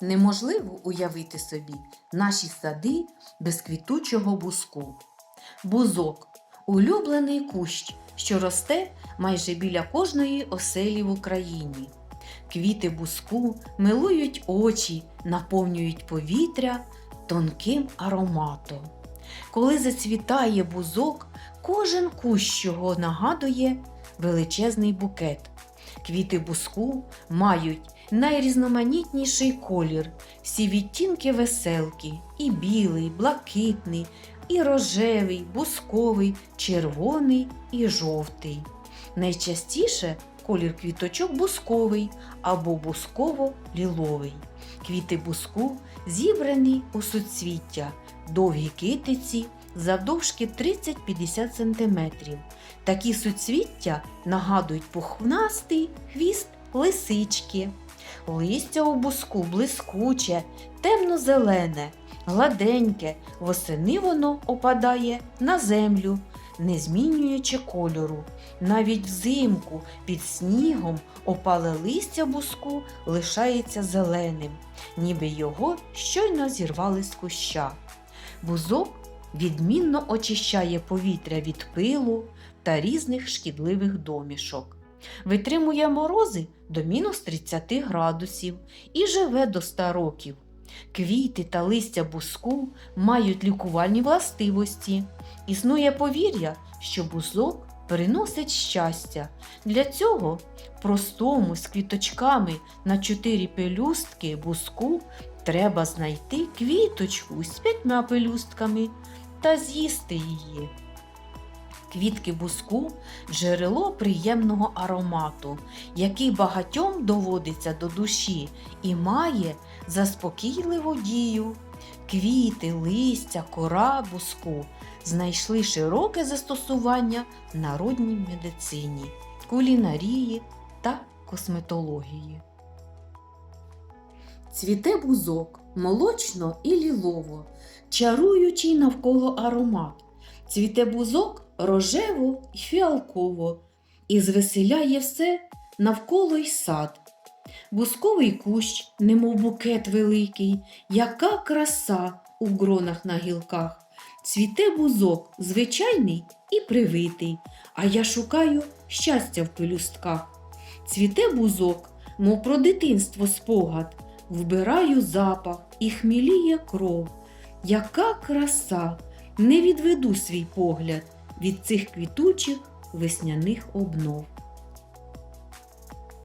Неможливо уявити собі наші сади без квітучого буску. Бузок улюблений кущ, що росте майже біля кожної оселі в Україні. Квіти буску милують очі, наповнюють повітря тонким ароматом. Коли зацвітає бузок, кожен кущ його нагадує величезний букет. Квіти буску мають найрізноманітніший колір, всі відтінки веселки, і білий, блакитний, і рожевий, бусковий, червоний і жовтий. Найчастіше колір квіточок бусковий або бусково-ліловий. Квіти буску зібрані у суцвіття, довгі китиці завдовжки 30-50 см. Такі суцвіття нагадують пухнастий хвіст лисички. Листя у буску блискуче, темно-зелене, гладеньке, восени воно опадає на землю, не змінюючи кольору. Навіть взимку під снігом опале листя буску лишається зеленим, ніби його щойно зірвали з куща. Бузок відмінно очищає повітря від пилу та різних шкідливих домішок. Витримує морози до мінус 30 градусів і живе до 100 років. Квіти та листя буску мають лікувальні властивості. Існує повір'я, що бузок приносить щастя. Для цього простому з квіточками на чотири пелюстки буску треба знайти квіточку з п'ятьма пелюстками та з'їсти її. Квітки буску джерело приємного аромату, який багатьом доводиться до душі і має заспокійливу дію. Квіти, листя, кора буску знайшли широке застосування в народній медицині, кулінарії та косметології. Цвіте бузок молочно і лілово, чаруючий навколо аромат. Цвіте бузок рожево і фіалково, і звеселяє все навколо й сад. Бусковий кущ, немов букет великий, яка краса у гронах на гілках. Цвіте бузок звичайний і привитий, а я шукаю щастя в пелюстках. Цвіте бузок, мов про дитинство спогад, вбираю запах і хміліє кров. Яка краса! Не відведу свій погляд від цих квітучих весняних обнов.